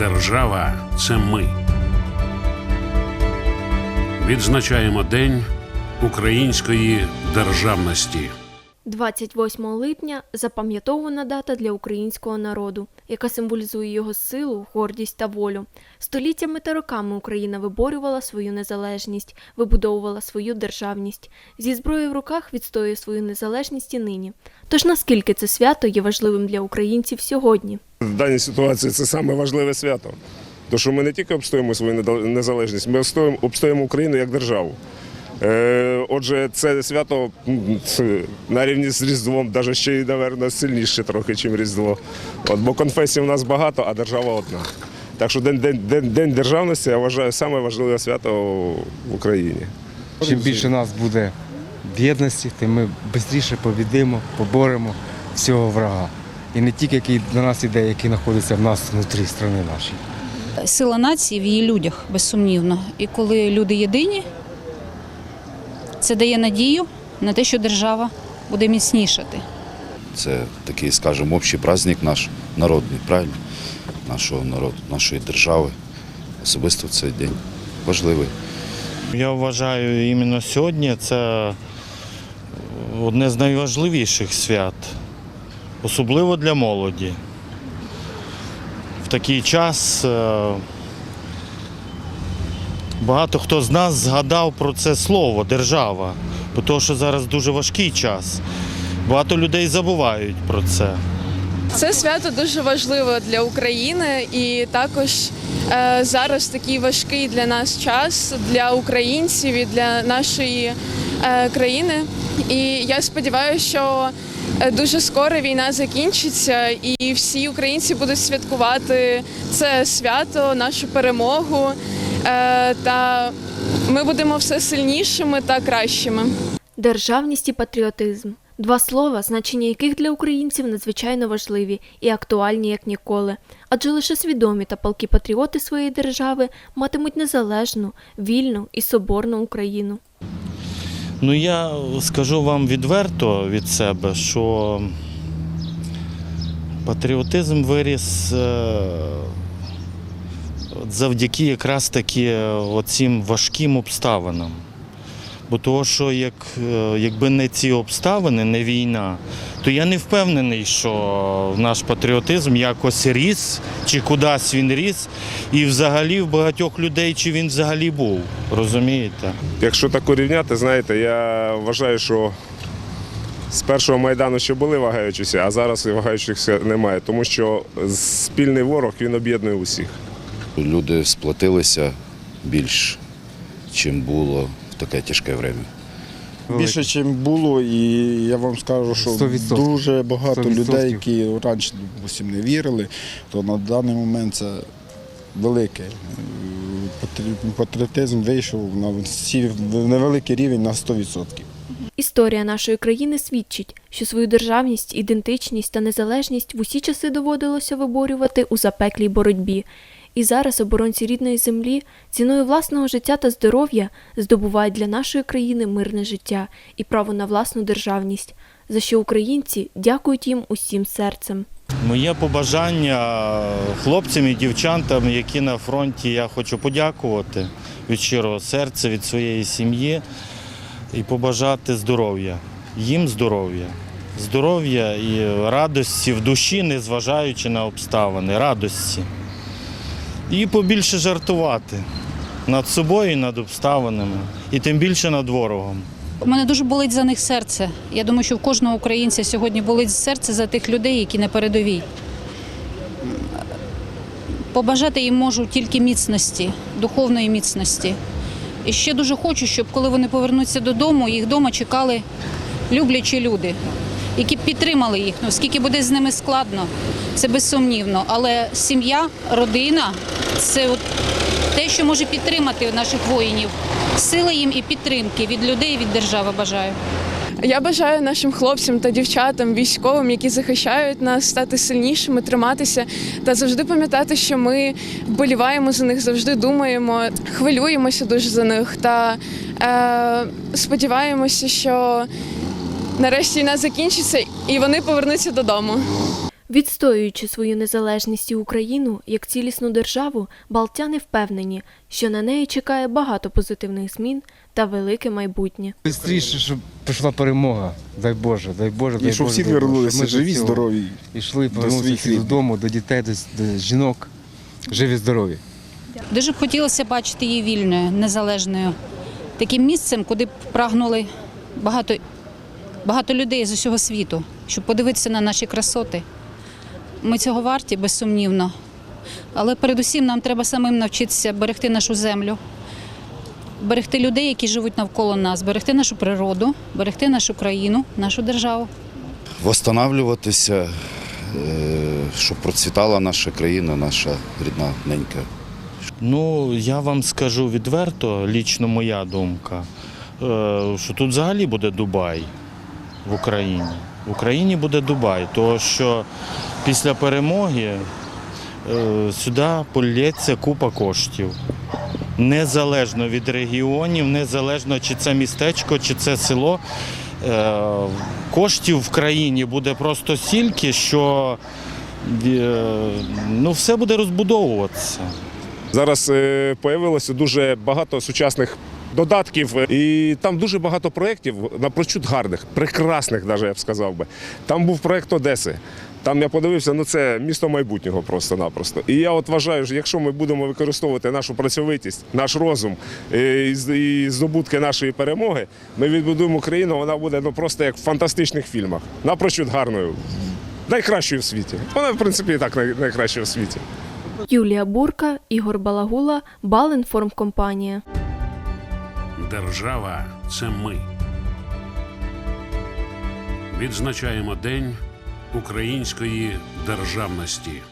Держава це ми. Відзначаємо День української державності. 28 липня запам'ятована дата для українського народу, яка символізує його силу, гордість та волю. Століттями та роками Україна виборювала свою незалежність, вибудовувала свою державність. Зі зброєю в руках відстоює свою незалежність і нині. Тож наскільки це свято є важливим для українців сьогодні? В даній ситуації це саме важливе свято. Тому що ми не тільки обстоїмо свою незалежність, ми обстоїмо, Україну як державу. Е, отже, це свято на рівні з Різдвом, навіть ще й, напевно, сильніше трохи, ніж Різдво. От, бо конфесій у нас багато, а держава одна. Так що День, день, день, день державності я вважаю саме свято в Україні. Чим більше нас буде в єдності, тим ми швидше побідимо, поборемо всього врага. І не тільки який до нас іде, який знаходиться в нас внутрі країни нашої. Сила нації в її людях, безсумнівно. І коли люди єдині, це дає надію на те, що держава буде міцнішати. Це такий, скажімо, общий праздник наш народний, правильно? Нашого народу, нашої держави. Особисто в цей день важливий. Я вважаю, іменно сьогодні це одне з найважливіших свят, особливо для молоді. В такий час е, багато хто з нас згадав про це слово держава, бо тому що зараз дуже важкий час. Багато людей забувають про це. Це свято дуже важливе для України і також е, зараз такий важкий для нас час для українців і для нашої е, країни. І я сподіваюся, що дуже скоро війна закінчиться, і всі українці будуть святкувати це свято, нашу перемогу. Е, та ми будемо все сильнішими та кращими. Державність і патріотизм два слова, значення яких для українців надзвичайно важливі і актуальні як ніколи. Адже лише свідомі та палкі патріоти своєї держави матимуть незалежну, вільну і соборну Україну. Ну я скажу вам відверто від себе, що патріотизм виріс е, завдяки якраз таки оцим важким обставинам. Бо того, що як, е, якби не ці обставини, не війна, то я не впевнений, що наш патріотизм якось ріс, чи кудись він ріс, і взагалі в багатьох людей чи він взагалі був. Розумієте? Якщо так урівняти, знаєте, я вважаю, що з першого майдану ще були вагаючіся, а зараз і вагаючихся немає, тому що спільний ворог він об'єднує усіх. Люди сплотилися більш, чим було таке тяжке время. Більше, ніж було, і я вам скажу, що 100%. дуже багато 100%. людей, які раніше допустим, не вірили, то на даний момент це велике. Патріотизм вийшов на невеликий рівень на 100%. Історія нашої країни свідчить, що свою державність, ідентичність та незалежність в усі часи доводилося виборювати у запеклій боротьбі. І зараз оборонці рідної землі ціною власного життя та здоров'я здобувають для нашої країни мирне життя і право на власну державність, за що українці дякують їм усім серцем. Моє побажання хлопцям і дівчатам, які на фронті, я хочу подякувати від щирого серця, від своєї сім'ї і побажати здоров'я. Їм здоров'я. Здоров'я і радості в душі, незважаючи на обставини, радості. І побільше жартувати над собою і над обставинами, і тим більше над ворогом. У мене дуже болить за них серце. Я думаю, що в кожного українця сьогодні болить серце за тих людей, які на передовій. Побажати їм можу тільки міцності, духовної міцності. І ще дуже хочу, щоб коли вони повернуться додому, їх вдома чекали люблячі люди, які б підтримали їх. Ну, скільки буде з ними складно, це безсумнівно. Але сім'я, родина це от те, що може підтримати наших воїнів. Сили їм і підтримки від людей, від держави бажаю. Я бажаю нашим хлопцям та дівчатам, військовим, які захищають нас, стати сильнішими, триматися та завжди пам'ятати, що ми вболіваємо за них, завжди думаємо, хвилюємося дуже за них та е, сподіваємося, що нарешті війна закінчиться і вони повернуться додому. Відстоюючи свою незалежність і Україну як цілісну державу, балтяни впевнені, що на неї чекає багато позитивних змін та велике майбутнє. Бистріше, щоб прийшла перемога. Дай Боже, дай Боже, дай І щоб всі вернулися живі, здорові. Ішли, всі рідних. додому, до дітей, до, до жінок. Живі, здорові. Дуже б хотілося бачити її вільною, незалежною, таким місцем, куди б прагнули багато, багато людей з усього світу, щоб подивитися на наші красоти. Ми цього варті, безсумнівно. Але передусім нам треба самим навчитися берегти нашу землю, берегти людей, які живуть навколо нас, берегти нашу природу, берегти нашу країну, нашу державу. Восстанавлюватися, е, щоб процвітала наша країна, наша рідна ненька. Ну, я вам скажу відверто, лічно моя думка, е, що тут взагалі буде Дубай в Україні. В Україні буде Дубай, тому що після перемоги е, сюди полється купа коштів. Незалежно від регіонів, незалежно чи це містечко, чи це село. Е, Коштів в країні буде просто стільки, що е, ну, все буде розбудовуватися. Зараз появилося дуже багато сучасних додатків, і там дуже багато проєктів, напрочуд гарних, прекрасних, навіть я б сказав би. Там був проєкт Одеси. Там я подивився, ну це місто майбутнього просто-напросто. І я от вважаю, що якщо ми будемо використовувати нашу працьовитість, наш розум е, і здобутки нашої перемоги, ми відбудуємо Україну, вона буде ну просто як в фантастичних фільмах. Напрочуд гарною, найкращою в світі. Вона, в принципі, і так найкраща в світі. Юлія Бурка, Ігор Балагула, Балінформкомпанія. Держава це ми. Відзначаємо День української державності.